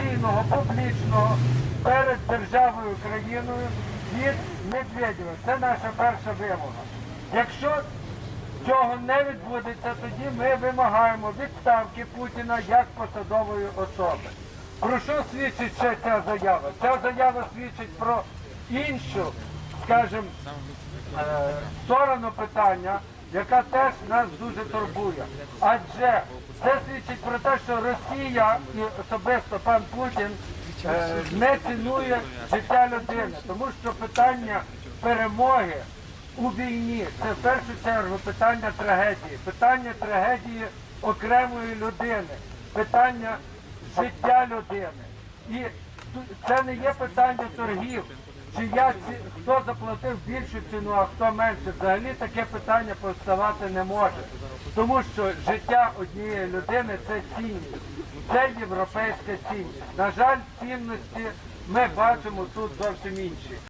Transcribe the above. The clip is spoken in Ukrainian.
офіційного, публічного перед державою Україною від Медведєва. Це наша перша вимога. Якщо цього не відбудеться, тоді ми вимагаємо відставки Путіна як посадової особи. Про що свідчить ще ця заява? Ця заява свідчить про іншу, скажімо, е, сторону питання, яка теж нас дуже турбує. Адже це свідчить про те, що Росія і особисто пан Путін е, не цінує життя людини, тому що питання перемоги у війні це в першу чергу питання трагедії, питання трагедії окремої людини, питання життя людини. І це не є питання торгів. Чи я ці, хто заплатив більшу ціну, а хто менше, взагалі таке питання поставати не може. Тому що життя однієї людини це цінність, це європейська цінність. На жаль, цінності ми бачимо тут зовсім інші.